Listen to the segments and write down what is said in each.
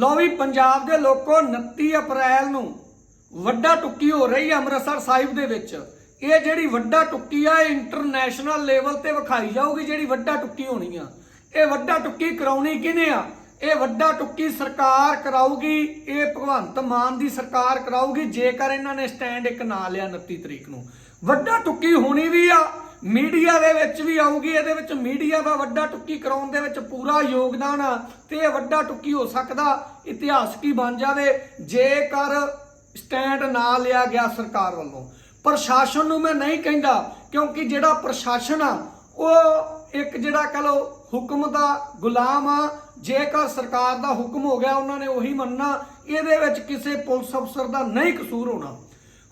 ਲੋ ਵੀ ਪੰਜਾਬ ਦੇ ਲੋਕੋ 29 ਅਪ੍ਰੈਲ ਨੂੰ ਵੱਡਾ ਟੁੱਕੀ ਹੋ ਰਹੀ ਹੈ ਅੰਮ੍ਰਿਤਸਰ ਸਾਹਿਬ ਦੇ ਵਿੱਚ। ਇਹ ਜਿਹੜੀ ਵੱਡਾ ਟੁੱਕੀ ਆ, ਇਹ ਇੰਟਰਨੈਸ਼ਨਲ ਲੈਵਲ ਤੇ ਵਿਖਾਈ ਜਾਊਗੀ ਜਿਹੜੀ ਵੱਡਾ ਟੁੱਕੀ ਹੋਣੀ ਆ। ਇਹ ਵੱਡਾ ਟੁੱਕੀ ਕਰਾਉਣੀ ਕਿਹਨੇ ਆ? ਇਹ ਵੱਡਾ ਟੁੱਕੀ ਸਰਕਾਰ ਕਰਾਊਗੀ, ਇਹ ਭਗਵੰਤ ਮਾਨ ਦੀ ਸਰਕਾਰ ਕਰਾਊਗੀ, ਜੇਕਰ ਇਹਨਾਂ ਨੇ ਸਟੈਂਡ ਇੱਕ ਨਾ ਲਿਆ 29 ਤਰੀਕ ਨੂੰ। ਵੱਡਾ ਟੁੱਕੀ ਹੋਣੀ ਵੀ ਆ ਮੀਡੀਆ ਦੇ ਵਿੱਚ ਵੀ ਆਊਗੀ, ਇਹਦੇ ਵਿੱਚ ਮੀਡੀਆ ਦਾ ਵੱਡਾ ਟੁੱਕੀ ਕਰਾਉਣ ਦੇ ਵਿੱਚ ਪੂਰਾ ਯੋਗਦਾਨ ਆ ਤੇ ਇਹ ਵੱਡਾ ਟੁੱਕੀ ਹੋ ਸਕਦਾ ਇਤਿਹਾਸਕ ਹੀ ਬਣ ਜਾਵੇ, ਜੇਕਰ ਸਟੈਂਡ ਨਾ ਲਿਆ ਗਿਆ ਸਰਕਾਰ ਵੱਲੋਂ। ਪ੍ਰਸ਼ਾਸਨ ਨੂੰ ਮੈਂ ਨਹੀਂ ਕਹਿੰਦਾ, ਕਿਉਂਕਿ ਜਿਹੜਾ ਪ੍ਰਸ਼ਾਸਨ ਆ, ਉਹ ਇੱਕ ਜਿਹੜਾ ਕਹ ਲੋ ਹੁਕਮ ਦਾ ਗੁਲਾਮ ਆ, ਜੇਕਰ ਸਰਕਾਰ ਦਾ ਹੁਕਮ ਹੋ ਗਿਆ, ਉਹਨਾਂ ਨੇ ਉਹੀ ਮੰਨਣਾ, ਇਹਦੇ ਵਿੱਚ ਕਿਸੇ ਪੁਲਿਸ ਅਫਸਰ ਦਾ ਨਹੀਂ ਕਸੂਰ ਹੋਣਾ।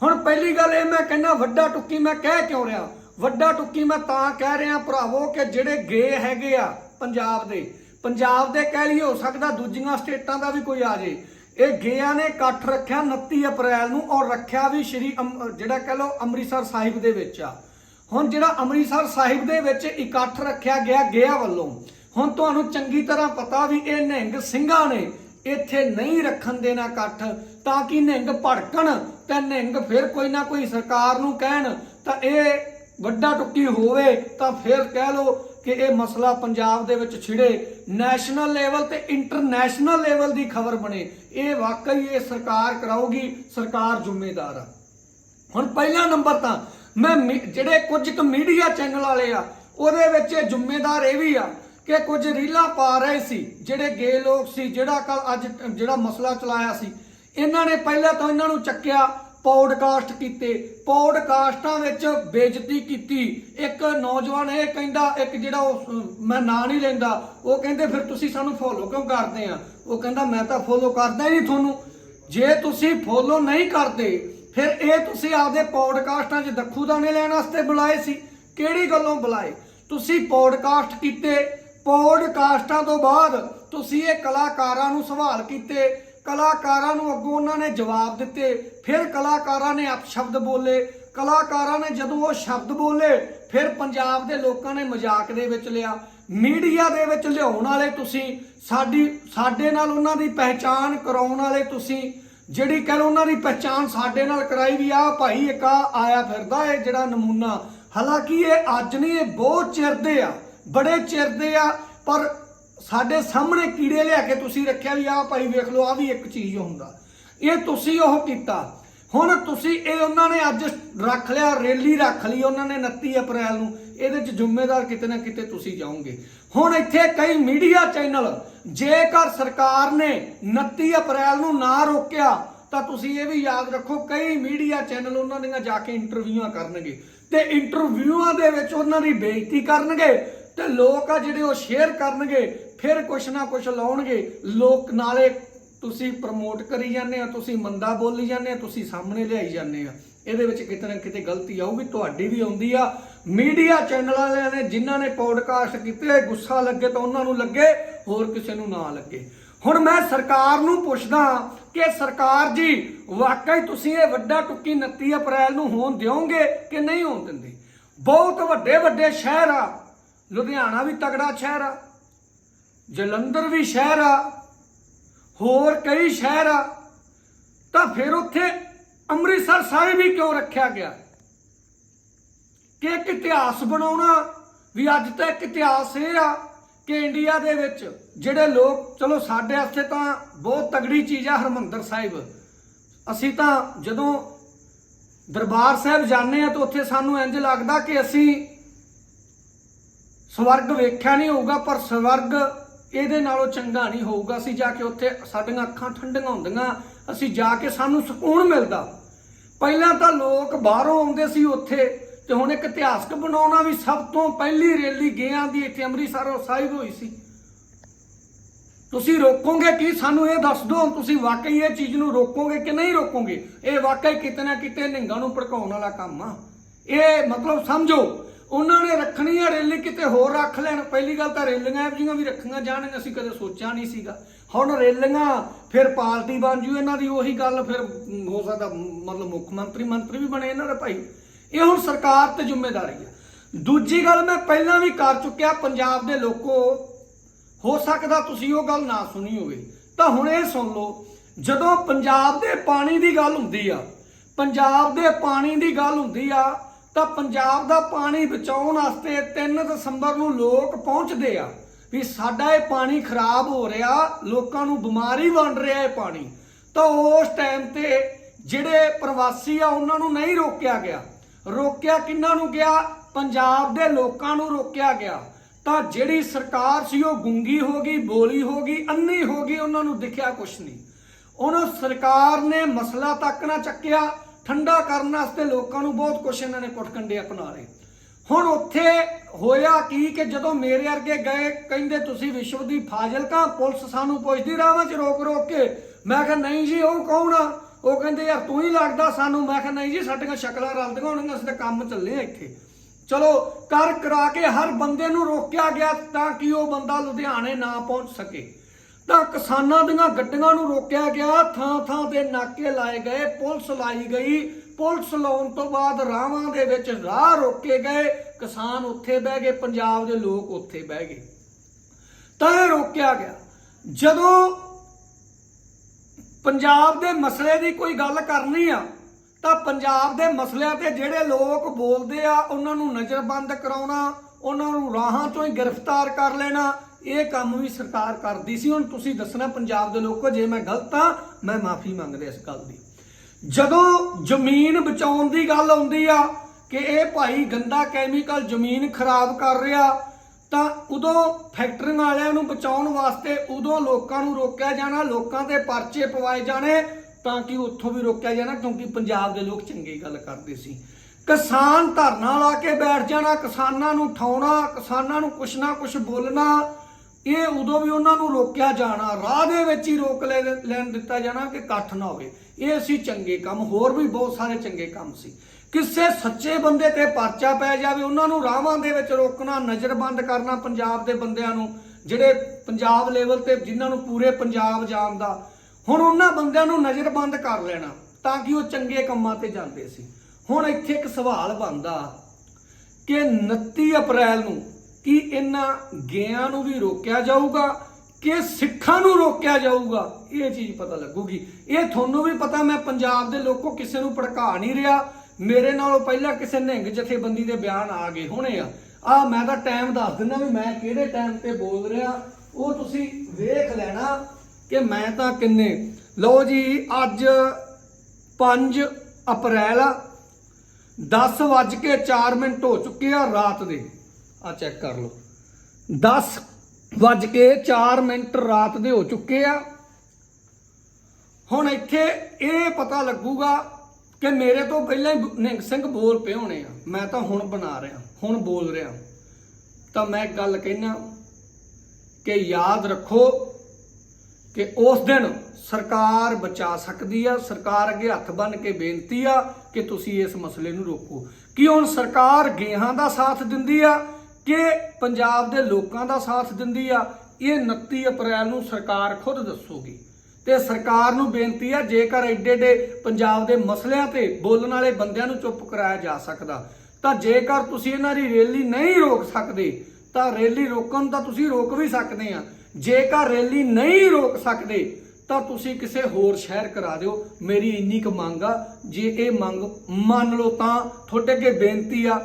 ਹੁਣ ਪਹਿਲੀ ਗੱਲ ਇਹ ਮੈਂ ਕਹਿੰਦਾ, ਵੱਡਾ ਟੁੱਕੀ ਮੈਂ ਕਹਿ ਕਿਉਂ ਰਿਹਾ? ਵੱਡਾ ਟੁੱਕੀ ਮੈਂ ਤਾਂ ਕਹਿ ਰਿਹਾ ਭਰਾਵੋ ਕਿ ਜਿਹੜੇ ਗੇ ਹੈਗੇ ਆ ਪੰਜਾਬ ਦੇ ਪੰਜਾਬ ਦੇ ਕਹਿ ਲਈ ਹੋ ਸਕਦਾ ਦੂਜੀਆਂ ਸਟੇਟਾਂ ਦਾ ਵੀ ਕੋਈ ਆ ਜੇ। ਇਹ ਗੇਆਂ ਨੇ ਇਕੱਠ ਰੱਖਿਆ 29 ਅਪ੍ਰੈਲ ਨੂੰ ਔਰ ਰੱਖਿਆ ਵੀ ਸ਼੍ਰੀ ਅੰਮ- ਜਿਹੜਾ ਕਹ ਲਓ ਅੰਮ੍ਰਿਤਸਰ ਸਾਹਿਬ ਦੇ ਵਿੱਚ ਆ। ਹੁਣ ਜਿਹੜਾ ਅੰਮ੍ਰਿਤਸਰ ਸਾਹਿਬ ਦੇ ਵਿੱਚ ਇਕੱਠ ਰੱਖਿਆ ਗਿਆ ਗਿਆ ਵੱਲੋਂ, ਹੁਣ ਤੁਹਾਨੂੰ ਚੰਗੀ ਤਰ੍ਹਾਂ ਪਤਾ ਵੀ ਇਹ ਨਿਹੰਗ ਸਿੰਘਾਂ ਨੇ ਇੱਥੇ ਨਹੀਂ ਰੱਖਣ ਦੇਣਾ ਇਕੱਠ, ਤਾਂ ਕਿ ਨਿਹੰਗ ਭੜਕਣ ਤੇ ਨਿਹੰਗ ਫਿਰ ਕੋਈ ਨਾ ਕੋਈ ਸਰਕਾਰ ਨੂੰ ਕਹਿਣ, ਤਾਂ ਇਹ ਵੱਡਾ ਟੁੱਕੀ ਹੋਵੇ ਤਾਂ ਫਿਰ ਕਹਿ ਲਓ ਕਿ ਇਹ ਮਸਲਾ ਪੰਜਾਬ ਦੇ ਵਿੱਚ ਛਿੜੇ। ਨੈਸ਼ਨਲ ਲੈਵਲ ਤੇ ਇੰਟਰਨੈਸ਼ਨਲ ਲੈਵਲ ਦੀ ਖਬਰ ਬਣੇ। ਇਹ ਵਾਕਈ ਇਹ ਸਰਕਾਰ ਕਰਾਊਗੀ, ਸਰਕਾਰ ਜ਼ਿੰਮੇਦਾਰ ਆ। ਹੁਣ ਪਹਿਲਾ ਨੰਬਰ ਤਾਂ ਮੈਂ ਮੀ- ਜਿਹੜੇ ਕੁਝ ਕੁ ਮੀਡੀਆ ਚੈਨਲ ਵਾਲੇ ਆ, ਉਹਦੇ ਵਿੱਚ ਇਹ ਜ਼ਿੰਮੇਦਾਰ ਇਹ ਵੀ ਆ ਕਿ ਕੁਝ ਰੀਲਾਂ ਪਾ ਰਹੇ ਸੀ, ਜਿਹੜੇ ਗੇ ਲੋਕ ਸੀ, ਜਿਹੜਾ ਕੱਲ ਅੱਜ, ਜਿਹੜਾ ਮਸਲਾ ਚਲਾਇਆ ਸੀ। ਇਹਨਾਂ ਨੇ ਪਹਿਲਾਂ ਤਾਂ ਇਹਨਾਂ ਨੂੰ ਚੱਕਿਆ ਪੌਡਕਾਸਟ ਕੀਤੇ। ਪੌਡਕਾਸਟਾਂ ਵਿੱਚ ਬੇਇੱਜ਼ਤੀ ਕੀਤੀ। ਇੱਕ ਨੌਜਵਾਨ ਇਹ ਕਹਿੰਦਾ, ਇੱਕ ਜਿਹੜਾ ਉਹ ਮੈਂ ਨਾਂ ਨਹੀਂ ਲੈਂਦਾ, ਉਹ ਕਹਿੰਦੇ, ਫਿਰ ਤੁਸੀਂ ਸਾਨੂੰ ਫੋਲੋ ਕਿਉਂ ਕਰਦੇ ਆ? ਉਹ ਕਹਿੰਦਾ, ਮੈਂ ਤਾਂ ਫੋਲੋ ਕਰਦਾ ਹੀ ਨਹੀਂ ਤੁਹਾਨੂੰ। ਜੇ ਤੁਸੀਂ ਫੋਲੋ ਨਹੀਂ ਕਰਦੇ, ਫਿਰ ਇਹ ਤੁਸੀਂ ਆਪਦੇ ਪੌਡਕਾਸਟਾਂ 'ਚ ਦੱਖੂ ਦੱਖੂਦਾਨੇ ਲੈਣ ਵਾਸਤੇ ਬੁਲਾਏ ਸੀ। ਕਿਹੜੀ ਗੱਲੋਂ ਬੁਲਾਏ? ਤੁਸੀਂ ਪੌਡਕਾਸਟ ਕੀਤੇ। ਪੌਡਕਾਸਟਾਂ ਤੋਂ ਬਾਅਦ ਤੁਸੀਂ ਇਹ ਕਲਾਕਾਰਾਂ ਨੂੰ ਸਵਾਲ ਕੀਤੇ। ਕਲਾਕਾਰਾਂ ਨੂੰ ਅੱਗੋਂ ਉਹਨਾਂ ਨੇ ਜਵਾਬ ਦਿੱਤੇ। ਫਿਰ ਕਲਾਕਾਰਾਂ ਨੇ ਆਪ ਸ਼ਬਦ ਬੋਲੇ। ਕਲਾਕਾਰਾਂ ਨੇ ਜਦੋਂ ਉਹ ਸ਼ਬਦ ਬੋਲੇ, ਫਿਰ ਪੰਜਾਬ ਦੇ ਲੋਕਾਂ ਨੇ ਮਜ਼ਾਕ ਦੇ ਵਿੱਚ ਲਿਆ। ਮੀਡੀਆ ਦੇ ਵਿੱਚ ਲਿਆਉਣ ਵਾਲੇ ਤੁਸੀਂ, ਸਾਡੀ, ਸਾਡੇ ਨਾਲ ਉਹਨਾਂ ਦੀ ਪਹਿਚਾਣ ਕਰਾਉਣ ਵਾਲੇ ਤੁਸੀਂ, ਜਿਹੜੀ ਕਹਿ ਲਓ ਉਹਨਾਂ ਦੀ ਪਹਿਚਾਣ ਸਾਡੇ ਨਾਲ ਕਰਾਈ ਵੀ ਆ, ਭਾਈ ਇੱਕ ਆਇਆ ਫਿਰਦਾ ਇਹ ਜਿਹੜਾ ਨਮੂਨਾ। ਹਾਲਾਂਕਿ ਇਹ ਅੱਜ ਨਹੀਂ, ਇਹ ਬਹੁਤ ਚਿਰ ਦੇ ਆ, ਬੜੇ ਚਿਰ ਦੇ ਆ, ਪਰ ਸਾਡੇ ਸਾਹਮਣੇ ਕੀੜੇ ਲਿਆ ਕੇ ਤੁਸੀਂ ਰੱਖਿਆ ਵੀ ਆਹ ਭਾਈ ਵੇਖ ਲਓ ਆ ਵੀ ਇੱਕ ਚੀਜ਼ ਹੁੰਦਾ। ਇਹ ਤੁਸੀਂ ਉਹ ਕੀਤਾ। ਹੁਣ ਤੁਸੀਂ ਇਹ ਉਹਨਾਂ ਨੇ ਅੱਜ ਰੱਖ ਲਿਆ, ਰੈਲੀ ਰੱਖ ਲਈ, ਉਹਨਾਂ ਨੇ 29 ਅਪ੍ਰੈਲ ਨੂੰ। ਇਹਦੇ ਚ ਜ਼ਿੰਮੇਦਾਰ ਕਿਤੇ ਨਾ ਕਿਤੇ ਤੁਸੀਂ ਜਾਓਗੇ। ਹੁਣ ਇੱਥੇ ਕਈ ਮੀਡੀਆ ਚੈਨਲ, ਜੇਕਰ ਸਰਕਾਰ ਨੇ 29 ਅਪ੍ਰੈਲ ਨੂੰ ਨਾ ਰੋਕਿਆ, ਤਾਂ ਤੁਸੀਂ ਇਹ ਵੀ ਯਾਦ ਰੱਖੋ, ਕਈ ਮੀਡੀਆ ਚੈਨਲ ਉਹਨਾਂ ਦੀਆਂ ਜਾ ਕੇ ਇੰਟਰਵਿਊਆਂ ਕਰਨਗੇ। ਤੇ ਇੰਟਰਵਿਊਆਂ ਦੇ ਵਿੱਚ ਉਹਨਾਂ ਦੀ ਬੇਇੱਜ਼ਤੀ ਕਰਨਗੇ। ਤੇ ਲੋਕ ਆ ਜਿਹੜੇ ਉਹ ਸ਼ੇਅਰ ਕਰਨਗੇ ਫਿਰ ਕੁਛ ਨਾ ਕੁਛ ਲਾਉਣਗੇ। ਲੋਕ ਨਾਲੇ ਤੁਸੀਂ ਪ੍ਰਮੋਟ ਕਰੀ ਜਾਂਦੇ ਆ, ਤੁਸੀਂ ਮੰਦਾ ਬੋਲੀ ਜਾਂਦੇ ਆ, ਤੁਸੀਂ ਸਾਹਮਣੇ ਲਿਆਈ ਜਾਂਦੇ ਆ। ਇਹਦੇ ਵਿੱਚ ਕਿਤੇ ਨਾ ਕਿਤੇ ਗਲਤੀ ਆਊਗੀ, ਤੁਹਾਡੀ ਵੀ ਆਉਂਦੀ ਆ। ਮੀਡੀਆ ਚੈਨਲ ਵਾਲਿਆਂ ਨੇ ਜਿਨ੍ਹਾਂ ਨੇ ਪੌਡਕਾਸਟ ਕੀਤੇ, ਗੁੱਸਾ ਲੱਗੇ ਤਾਂ ਉਹਨਾਂ ਨੂੰ ਲੱਗੇ, ਹੋਰ ਕਿਸੇ ਨੂੰ ਨਾ ਲੱਗੇ। ਹੁਣ ਮੈਂ ਸਰਕਾਰ ਨੂੰ ਪੁੱਛਦਾ ਕਿ ਸਰਕਾਰ ਜੀ, ਵਾਕਈ ਤੁਸੀਂ ਇਹ ਵੱਡਾ ਟੁੱਕੀ 29 ਅਪ੍ਰੈਲ ਨੂੰ ਹੋਣ ਦਿਓਗੇ ਕਿ ਨਹੀਂ ਹੋਣ ਦਿੰਦੇ? ਬਹੁਤ ਵੱਡੇ ਵੱਡੇ ਸ਼ਹਿਰ ਆ। ਲੁਧਿਆਣਾ ਵੀ ਤਗੜਾ ਸ਼ਹਿਰ ਆ। ਜਲੰਧਰ ਵੀ ਸ਼ਹਿਰ ਆ, ਹੋਰ ਕਈ ਸ਼ਹਿਰ ਆ, ਤਾਂ ਫਿਰ ਉੱਥੇ ਅੰਮ੍ਰਿਤਸਰ ਸਾਹਿਬ ਹੀ ਕਿਉਂ ਰੱਖਿਆ ਗਿਆ? ਕਿ ਇੱਕ ਇਤਿਹਾਸ ਬਣਾਉਣਾ, ਵੀ ਅੱਜ ਤਾਂ ਇੱਕ ਇਤਿਹਾਸ ਇਹ ਆ ਕਿ ਇੰਡੀਆ ਦੇ ਵਿੱਚ ਜਿਹੜੇ ਲੋਕ, ਚਲੋ ਸਾਡੇ ਵਾਸਤੇ ਤਾਂ ਬਹੁਤ ਤਗੜੀ ਚੀਜ਼ ਆ ਹਰਮੰਦਰ ਸਾਹਿਬ। ਅਸੀਂ ਤਾਂ ਜਦੋਂ ਦਰਬਾਰ ਸਾਹਿਬ ਜਾਂਦੇ ਆ ਤਾਂ ਉੱਥੇ ਸਾਨੂੰ ਇੰਜ ਲੱਗਦਾ ਕਿ ਅਸੀਂ ਸਵਰਗ ਵੇਖਿਆ ਨਹੀਂ ਹੋਊਗਾ, ਪਰ ਸਵਰਗ ਇਹਦੇ ਨਾਲੋਂ ਚੰਗਾ ਨਹੀਂ ਹੋਊਗਾ। ਅਸੀਂ ਜਾ ਕੇ ਉੱਥੇ ਸਾਡੀਆਂ ਅੱਖਾਂ ਠੰਡੀਆਂ ਹੁੰਦੀਆਂ। ਅਸੀਂ ਜਾ ਕੇ ਸਾਨੂੰ ਸਕੂਨ ਮਿਲਦਾ। ਪਹਿਲਾਂ ਤਾਂ ਲੋਕ ਬਾਹਰੋਂ ਆਉਂਦੇ ਸੀ ਉੱਥੇ ਤੇ ਹੁਣ ਇੱਕ ਇਤਿਹਾਸਕ ਬਣਾਉਣਾ ਵੀ ਸਭ ਤੋਂ ਪਹਿਲੀ ਰੈਲੀ ਗਿਆਂ ਦੀ ਇੱਥੇ ਅੰਮ੍ਰਿਤਸਰ ਸਾਹਿਬ ਹੋਈ ਸੀ। ਤੁਸੀਂ ਰੋਕੋਗੇ ਕੀ? ਸਾਨੂੰ ਇਹ ਦੱਸ ਦਿਓ, ਤੁਸੀਂ ਵਾਕਈ ਇਹ ਚੀਜ਼ ਨੂੰ ਰੋਕੋਗੇ ਕਿ ਨਹੀਂ ਰੋਕੋਗੇ? ਇਹ ਵਾਕਈ ਕਿਤੇ ਨਾ ਕਿਤੇ ਨਿੰਗਾ ਨੂੰ ਭੜਕਾਉਣ ਵਾਲਾ ਕੰਮ ਆ। ਇਹ ਮਤਲਬ ਸਮਝੋ ਉਹਨਾਂ ਨੇ ਰੱਖਣੀ ਆ ਰੈਲੀ ਕਿਤੇ ਹੋਰ ਰੱਖ ਲੈਣ। ਪਹਿਲੀ ਗੱਲ ਤਾਂ ਰੈਲੀਆਂ ਇਹੋ ਜਿਹੀਆਂ ਵੀ ਰੱਖੀਆਂ ਜਾਣਗੀਆਂ ਅਸੀਂ ਕਦੇ ਸੋਚਿਆ ਨਹੀਂ ਸੀਗਾ। ਹੁਣ ਰੈਲੀਆਂ ਫਿਰ ਪਾਰਟੀ ਬਣ ਜੂ ਇਹਨਾਂ ਦੀ, ਉਹੀ ਗੱਲ ਫਿਰ ਹੋ ਸਕਦਾ ਮਤਲਬ ਮੁੱਖ ਮੰਤਰੀ ਮੰਤਰੀ ਵੀ ਬਣੇ ਇਹਨਾਂ ਦੇ ਭਾਈ। ਇਹ ਹੁਣ ਸਰਕਾਰ ਤੇ ਜ਼ਿੰਮੇਵਾਰੀ ਆ। ਦੂਜੀ ਗੱਲ ਮੈਂ ਪਹਿਲਾਂ ਵੀ ਕਰ ਚੁੱਕਿਆ, ਪੰਜਾਬ ਦੇ ਲੋਕੋ, ਹੋ ਸਕਦਾ ਤੁਸੀਂ ਉਹ ਗੱਲ ਨਾ ਸੁਣੀ ਹੋਵੇ। ਤਾਂ ਹੁਣ ਇਹ ਸੁਣ ਲਓ, ਜਦੋਂ ਪੰਜਾਬ ਦੇ ਪਾਣੀ ਦੀ ਗੱਲ ਹੁੰਦੀ ਆ, ਪੰਜਾਬ ਦੇ ਪਾਣੀ ਦੀ ਗੱਲ ਹੁੰਦੀ ਆ ਤਾਂ ਪੰਜਾਬ ਦਾ ਪਾਣੀ ਬਚਾਉਣ ਵਾਸਤੇ 3 ਦਸੰਬਰ ਨੂੰ ਲੋਕ ਪਹੁੰਚਦੇ ਆ ਵੀ ਸਾਡਾ ਇਹ ਪਾਣੀ ਖਰਾਬ ਹੋ ਰਿਹਾ, ਲੋਕਾਂ ਨੂੰ ਬਿਮਾਰੀ ਵੰਡ ਰਿਹਾ ਇਹ ਪਾਣੀ। ਤਾਂ ਉਸ ਟਾਈਮ ਤੇ ਜਿਹੜੇ ਪ੍ਰਵਾਸੀ ਆ, ਉਹਨਾਂ ਨੂੰ ਨਹੀਂ ਰੋਕਿਆ ਗਿਆ। ਰੋਕਿਆ ਕਿੰਨਾਂ ਨੂੰ ਗਿਆ? ਪੰਜਾਬ ਦੇ ਲੋਕਾਂ ਨੂੰ ਰੋਕਿਆ ਗਿਆ। ਤਾਂ ਜਿਹੜੀ ਸਰਕਾਰ ਸੀ, ਉਹ ਗੁੰਗੀ ਹੋ ਗਈ, ਬੋਲੀ ਹੋ ਗਈ ਅੰਨੀ ਹੋ ਗਈ, ਉਹਨਾਂ ਨੂੰ ਦਿਖਿਆ ਕੁਛ ਨਹੀਂ। ਉਹਨਾਂ ਸਰਕਾਰ ਨੇ ਮਸਲਾ ਤੱਕ ਨਾ ਚੱਕਿਆ। ਠੰਡਾ ਕਰਨ ਵਾਸਤੇ ਲੋਕਾਂ ਨੂੰ ਬਹੁਤ ਕੁਛ ਇਹਨਾਂ ਨੇ ਕੁੱਟਕੰਡੇ ਅਪਣਾ ਲਏ। ਹੁਣ ਉੱਥੇ ਹੋਇਆ ਕੀ ਕਿ ਜਦੋਂ ਮੇਰੇ ਅਰਗੇ ਗਏ, ਕਹਿੰਦੇ ਤੁਸੀਂ ਵਿਸ਼ਵ ਦੀ ਫਾਜ਼ਿਲਕਾ ਪੁਲਿਸ ਸਾਨੂੰ ਪੁੱਛਦੀ ਰਾਵਾਂ ਚ ਰੋਕ ਰੋਕ ਕੇ। ਮੈਂ ਕਿਹਾ, ਨਹੀਂ ਜੀ, ਉਹ ਕੌਣ ਆ? ਉਹ ਕਹਿੰਦੇ, ਯਾਰ ਤੂੰ ਹੀ ਲੱਗਦਾ ਸਾਨੂੰ। ਮੈਂ ਕਿਹਾ, ਨਹੀਂ ਜੀ, ਸਾਡੀਆਂ ਸ਼ਕਲਾਂ ਰਲਦੀਆਂ ਹੋਣਗੀਆਂ, ਅਸੀਂ ਤਾਂ ਕੰਮ ਚੱਲੇ ਆ ਇੱਥੇ। ਚਲੋ, ਕਰ ਕਰਾ ਕੇ ਹਰ ਬੰਦੇ ਨੂੰ ਰੋਕਿਆ ਗਿਆ ਤਾਂ ਕਿ ਉਹ ਬੰਦਾ ਲੁਧਿਆਣੇ ਨਾ ਪਹੁੰਚ ਸਕੇ। ਤਾਂ ਕਿਸਾਨਾਂ ਦੀਆਂ ਗੱਡੀਆਂ ਨੂੰ ਰੋਕਿਆ ਗਿਆ। ਥਾਂ ਥਾਂ ਤੇ ਨਾਕੇ ਲਾਏ ਗਏ, ਪੁਲਿਸ ਲਾਈ ਗਈ। ਪੁਲਿਸ ਲਾਉਣ ਤੋਂ ਬਾਅਦ ਰਾਹਾਂ ਦੇ ਵਿੱਚ ਰਾਹ ਰੋਕੇ ਗਏ। ਕਿਸਾਨ ਉੱਥੇ ਬਹਿ ਗਏ, ਪੰਜਾਬ ਦੇ ਲੋਕ ਉੱਥੇ ਬਹਿ ਗਏ। ਤਾਂ ਇਹ ਰੋਕਿਆ ਗਿਆ। ਜਦੋਂ ਪੰਜਾਬ ਦੇ ਮਸਲੇ ਦੀ ਕੋਈ ਗੱਲ ਕਰਨੀ ਆ, ਤਾਂ ਪੰਜਾਬ ਦੇ ਮਸਲਿਆਂ ਤੇ ਜਿਹੜੇ ਲੋਕ ਬੋਲਦੇ ਆ, ਉਹਨਾਂ ਨੂੰ ਨਜ਼ਰਬੰਦ ਕਰਾਉਣਾ, ਉਹਨਾਂ ਨੂੰ ਰਾਹਾਂ ਤੋਂ ਹੀ ਗ੍ਰਿਫਤਾਰ ਕਰ ਲੈਣਾ ਇਹ ਕੰਮ ਵੀ ਸਰਕਾਰ ਕਰਦੀ ਸੀ, ਹੁਣ ਤੁਸੀਂ ਦੱਸਣਾ ਪੰਜਾਬ ਦੇ ਲੋਕੋ, ਜੇ ਮੈਂ ਗਲਤ ਆ ਮੈਂ ਮਾਫੀ ਮੰਗਦਾ ਇਸ ਗੱਲ ਦੀ। ਜਦੋਂ ਜ਼ਮੀਨ ਬਚਾਉਣ ਦੀ ਗੱਲ ਆਉਂਦੀ ਆ ਕਿ ਇਹ ਭਾਈ ਗੰਦਾ ਕੈਮੀਕਲ ਜ਼ਮੀਨ ਖਰਾਬ ਕਰ ਰਿਹਾ, ਤਾਂ ਉਦੋਂ ਫੈਕਟਰੀਆਂ ਵਾਲਿਆਂ ਨੂੰ ਬਚਾਉਣ ਵਾਸਤੇ ਉਦੋਂ ਲੋਕਾਂ ਨੂੰ ਰੋਕਿਆ ਜਾਣਾ, ਲੋਕਾਂ ਦੇ ਪਰਚੇ ਪਵਾਏ ਜਾਣੇ, ਤਾਂ ਕਿ ਉੱਥੋਂ ਵੀ ਰੋਕਿਆ ਜਾਣਾ, ਕਿਉਂਕਿ ਪੰਜਾਬ ਦੇ ਲੋਕ ਚੰਗੀ ਗੱਲ ਕਰਦੇ ਸੀ। ਕਿਸਾਨ ਧਰਨਾ ਲਾ ਕੇ ਬੈਠ ਜਾਣਾ, ਕਿਸਾਨਾਂ ਨੂੰ ਠਾਉਣਾ ਕਿਸਾਨਾਂ ਨੂੰ ਕੁਛ ਨਾ ਕੁਛ ਬੋਲਣਾ ਇਹ ਉਦੋਂ ਵੀ ਉਹਨਾਂ ਨੂੰ ਰੋਕਿਆ ਜਾਣਾ, ਰਾਹ ਦੇ ਵਿੱਚ ਹੀ ਰੋਕ ਲੈ- ਲੈਣ ਦਿੱਤਾ ਜਾਣਾ ਕਿ ਇਕੱਠ ਨਾ ਹੋਵੇ। ਇਹ ਸੀ ਚੰਗੇ ਕੰਮ, ਹੋਰ ਵੀ ਬਹੁਤ ਸਾਰੇ ਚੰਗੇ ਕੰਮ ਸੀ। ਕਿਸੇ ਸੱਚੇ ਬੰਦੇ ਤੇ ਪਰਚਾ ਪੈ ਜਾਵੇ, ਉਹਨਾਂ ਨੂੰ ਰਾਹਾਂ ਦੇ ਵਿੱਚ ਰੋਕਣਾ ਨਜ਼ਰਬੰਦ ਕਰਨਾ ਪੰਜਾਬ ਦੇ ਬੰਦਿਆਂ ਨੂੰ, ਜਿਹੜੇ ਪੰਜਾਬ ਲੈਵਲ ਤੇ ਜਿਨ੍ਹਾਂ ਨੂੰ ਪੂਰੇ ਪੰਜਾਬ ਜਾਣਦਾ ਹੁਣ ਉਹਨਾਂ ਬੰਦਿਆਂ ਨੂੰ ਨਜ਼ਰਬੰਦ ਕਰ ਲੈਣਾ, ਤਾਂ ਕਿ ਉਹ ਚੰਗੇ ਕੰਮਾਂ ਤੇ ਜਾਂਦੇ ਸੀ। ਹੁਣ ਇੱਥੇ ਇੱਕ ਸਵਾਲ ਬਣਦਾ ਕਿ 29 ਅਪ੍ਰੈਲ ਨੂੰ ਕਿ ਇਹਨਾਂ ਗਿਆਂ ਨੂੰ ਵੀ ਰੋਕਿਆ ਜਾਊਗਾ ਕਿ ਸਿੱਖਾਂ ਨੂੰ ਰੋਕਿਆ ਜਾਊਗਾ? ਇਹ ਚੀਜ਼ ਪਤਾ ਲੱਗੂਗੀ। ਇਹ ਤੁਹਾਨੂੰ ਵੀ ਪਤਾ, ਮੈਂ ਪੰਜਾਬ ਦੇ ਲੋਕੋ ਕਿਸੇ ਨੂੰ ਭੜਕਾ ਨਹੀਂ ਰਿਹਾ। ਮੇਰੇ ਨਾਲੋਂ ਪਹਿਲਾਂ ਕਿਸੇ ਨਿਹੰਗ ਜਥੇਬੰਦੀ ਦੇ ਬਿਆਨ ਆ ਗਏ ਹੋਣੇ ਆ। ਆ ਮੈਂ ਤਾਂ ਟਾਈਮ ਦੱਸ ਦਿੰਦਾ ਵੀ ਮੈਂ ਕਿਹੜੇ ਟਾਈਮ ਤੇ ਬੋਲ ਰਿਹਾ। ਉਹ ਤੁਸੀਂ ਵੇਖ ਲੈਣਾ ਕਿ ਮੈਂ ਤਾਂ ਕਿੰਨੇ। ਲਓ ਜੀ, ਅੱਜ 5 ਅਪ੍ਰੈਲ ਆ। 10 ਵੱਜ ਕੇ 4 ਮਿੰਟ ਹੋ ਚੁੱਕੇ ਆ ਰਾਤ ਦੇ। ਆ ਚੈੱਕ ਕਰ ਲਓ। 10 ਵੱਜ ਕੇ 4 ਮਿੰਟ ਰਾਤ ਦੇ ਹੋ ਚੁੱਕੇ ਆ। ਹੁਣ ਇੱਥੇ ਇਹ ਪਤਾ ਲੱਗੂਗਾ ਕਿ ਮੇਰੇ ਤੋਂ ਪਹਿਲਾਂ ਹੀ ਨਿੰਗ ਸਿੰਘ ਬੋਲ ਪਏ ਹੋਣੇ ਆ। ਮੈਂ ਤਾਂ ਹੁਣ ਬਣਾ ਰਿਹਾ, ਹੁਣ ਬੋਲ ਰਿਹਾ। ਤਾਂ ਮੈਂ ਇੱਕ ਗੱਲ ਕਹਿਣਾ ਕਿ ਯਾਦ ਰੱਖੋ ਕਿ ਉਸ ਦਿਨ ਸਰਕਾਰ ਬਚਾ ਸਕਦੀ ਆ, ਸਰਕਾਰ ਅੱਗੇ ਹੱਥ ਬੰਨ ਕੇ ਬੇਨਤੀ ਆ ਕਿ ਤੁਸੀਂ ਇਸ ਮਸਲੇ ਨੂੰ ਰੋਕੋ। ਕਿ ਹੁਣ ਸਰਕਾਰ ਗੇਹਾਂ ਦਾ ਸਾਥ ਦਿੰਦੀ ਆ ਕਿ ਪੰਜਾਬ ਦੇ ਲੋਕਾਂ ਦਾ ਸਾਥ ਦਿੰਦੀ ਆ, ਇਹ 29 ਅਪ੍ਰੈਲ ਨੂੰ ਸਰਕਾਰ ਖੁਦ ਦੱਸੂਗੀ। ਤੇ ਸਰਕਾਰ ਨੂੰ ਬੇਨਤੀ ਆ, ਜੇਕਰ ਐਡੇ ਏਡੇ ਪੰਜਾਬ ਦੇ ਮਸਲਿਆਂ ਤੇ ਬੋਲਣ ਵਾਲੇ ਬੰਦਿਆਂ ਨੂੰ ਚੁੱਪ ਕਰਾਇਆ ਜਾ ਸਕਦਾ, ਤਾਂ ਜੇਕਰ ਤੁਸੀਂ ਇਹਨਾਂ ਦੀ ਰੈਲੀ ਨਹੀਂ ਰੋਕ ਸਕਦੇ, ਤਾਂ ਰੈਲੀ ਰੋਕਣ ਤਾਂ ਤੁਸੀਂ ਰੋਕ ਵੀ ਸਕਦੇ ਆ। ਜੇਕਰ ਰੈਲੀ ਨਹੀਂ ਰੋਕ ਸਕਦੇ, ਤਾਂ ਤੁਸੀਂ ਕਿਸੇ ਹੋਰ ਸ਼ਹਿਰ ਕਰਾ ਦਿਓ। ਮੇਰੀ ਇੰਨੀ ਕੁ ਮੰਗ ਆ, ਜੇ ਇਹ ਮੰਗ ਮੰਨ ਲਓ ਤਾਂ ਤੁਹਾਡੇ ਅੱਗੇ ਬੇਨਤੀ ਆ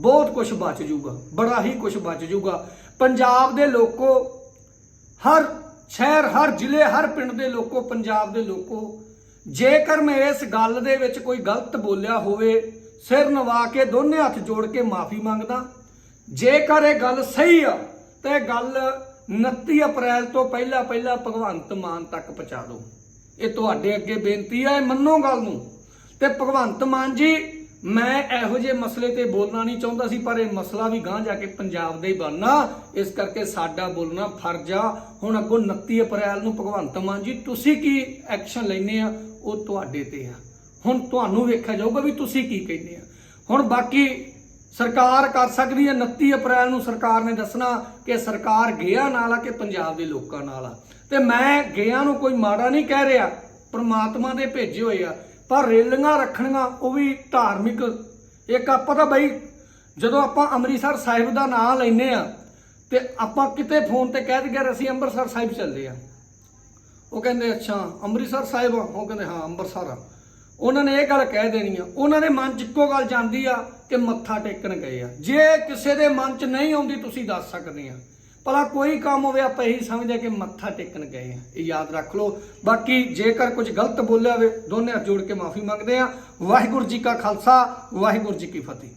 ਬਹੁਤ ਕੁਝ ਬਚ ਜਾਊਗਾ, ਬੜਾ ਹੀ ਕੁਝ ਬਚ ਜਾਊਗਾ। ਪੰਜਾਬ ਦੇ ਲੋਕੋ, ਹਰ ਸ਼ਹਿਰ, ਹਰ ਜ਼ਿਲ੍ਹੇ, ਹਰ ਪਿੰਡ ਦੇ ਲੋਕੋ, ਪੰਜਾਬ ਦੇ ਲੋਕੋ, ਜੇਕਰ ਮੈਂ ਇਸ ਗੱਲ ਦੇ ਵਿੱਚ ਕੋਈ ਗਲਤ ਬੋਲਿਆ ਹੋਵੇ, ਸਿਰ ਨਵਾ ਕੇ ਦੋਨੇ ਹੱਥ ਜੋੜ ਕੇ ਮਾਫੀ ਮੰਗਦਾ। ਜੇਕਰ ਇਹ ਗੱਲ ਸਹੀ ਆ, ਤੇ ਇਹ ਗੱਲ 29 ਅਪ੍ਰੈਲ ਤੋਂ ਪਹਿਲਾਂ ਪਹਿਲਾਂ ਭਗਵੰਤ ਮਾਨ ਤੱਕ ਪਹੁੰਚਾ ਦਿਓ। ਇਹ ਤੁਹਾਡੇ ਅੱਗੇ ਬੇਨਤੀ ਆ, ਇਹ ਮੰਨੋ ਗੱਲ ਨੂੰ। ਤੇ ਭਗਵੰਤ ਮਾਨ ਜੀ ਮੈਂ ਇਹੋ ਜਿਹੇ ਮਸਲੇ ਤੇ ਬੋਲਣਾ ਨਹੀਂ ਚਾਹੁੰਦਾ ਸੀ, ਪਰ ਇਹ ਮਸਲਾ ਵੀ ਗਾਂ ਜਾ ਕੇ ਪੰਜਾਬ ਦਾ ਹੀ ਬਣਨਾ। ਇਸ ਕਰਕੇ ਸਾਡਾ ਬੋਲਣਾ ਫਰਜ਼ ਆ। ਹੁਣ ਅੱਗੋਂ 29 ਅਪ੍ਰੈਲ ਨੂੰ ਭਗਵੰਤ ਮਾਨ ਜੀ, ਤੁਸੀਂ ਕੀ ਐਕਸ਼ਨ ਲੈਨੇ ਆ? ਉਹ ਤੁਹਾਡੇ ਤੇ ਆ। ਹੁਣ ਤੁਹਾਨੂੰ ਵੇਖਿਆ ਜਾਊਗਾ ਵੀ ਤੁਸੀਂ ਕੀ ਕਹਿੰਦੇ ਆ। ਹੁਣ ਬਾਕੀ ਸਰਕਾਰ ਕਰ ਸਕਦੀ ਹੈ 29 ਅਪ੍ਰੈਲ ਨੂੰ ਸਰਕਾਰ ਨੇ ਦੱਸਣਾ ਕਿ ਸਰਕਾਰ ਗਿਆ ਨਾਲ ਆ ਕਿ ਪੰਜਾਬ ਦੇ ਲੋਕਾਂ ਨਾਲ ਆ। ਤੇ ਮੈਂ ਗਿਆ ਨੂੰ ਕੋਈ ਮਾੜਾ ਨਹੀਂ ਕਹਿ ਰਿਹਾ। ਪਰਮਾਤਮਾ ਦੇ ਭੇਜੇ ਹੋਏ ਆ। ਪਰ ਰੇਲੀਆਂ ਰੱਖਣੀਆਂ, ਉਹ ਵੀ ਧਾਰਮਿਕ। ਇੱਕ ਆਪਾਂ ਤਾਂ ਬਈ ਜਦੋਂ ਆਪਾਂ ਅੰਮ੍ਰਿਤਸਰ ਸਾਹਿਬ ਦਾ ਨਾਮ ਲੈਨੇ ਆ ਤੇ ਆਪਾਂ ਕਿਤੇ ਫੋਨ ਤੇ ਕਹਿ ਦਈਏ ਅਸੀਂ ਅੰਮ੍ਰਿਤਸਰ ਸਾਹਿਬ ਚੱਲੇ ਆ ਉਹ ਕਹਿੰਦੇ, ਅੱਛਾ, ਅੰਮ੍ਰਿਤਸਰ ਸਾਹਿਬ ਆ। ਉਹ ਕਹਿੰਦੇ, ਹਾਂ, ਅੰਮ੍ਰਿਤਸਰ ਆ। ਉਹਨਾਂ ਨੇ ਇਹ ਗੱਲ ਕਹਿ ਦੇਣੀ ਆ। ਉਹਨਾਂ ਦੇ ਮਨ 'ਚ ਇੱਕੋ ਗੱਲ ਜਾਂਦੀ ਆ ਕਿ ਮੱਥਾ ਟੇਕਣ ਗਏ ਆ। ਜੇ ਕਿਸੇ ਦੇ ਮਨ 'ਚ ਨਹੀਂ ਆਉਂਦੀ, ਤੁਸੀਂ ਦੱਸ ਸਕਦੇ ਆ। ਭਲਾ ਕੋਈ ਕੰਮ ਹੋਵੇ, ਆਪਾਂ ਇਹੀ ਸਮਝਦੇ ਆ ਕਿ ਮੱਥਾ ਟੇਕਣ ਗਏ ਆ। ਇਹ ਯਾਦ ਰੱਖ ਲਓ। ਬਾਕੀ ਜੇਕਰ ਕੁਝ ਗਲਤ ਬੋਲਿਆ ਹੋਵੇ, ਦੋਨੇ ਹੱਥ ਜੋੜ ਕੇ ਮਾਫੀ ਮੰਗਦੇ ਆ। ਵਾਹਿਗੁਰੂ ਜੀ ਕਾ ਖਾਲਸਾ, ਵਾਹਿਗੁਰੂ ਜੀ ਕੀ ਫਤਿਹ।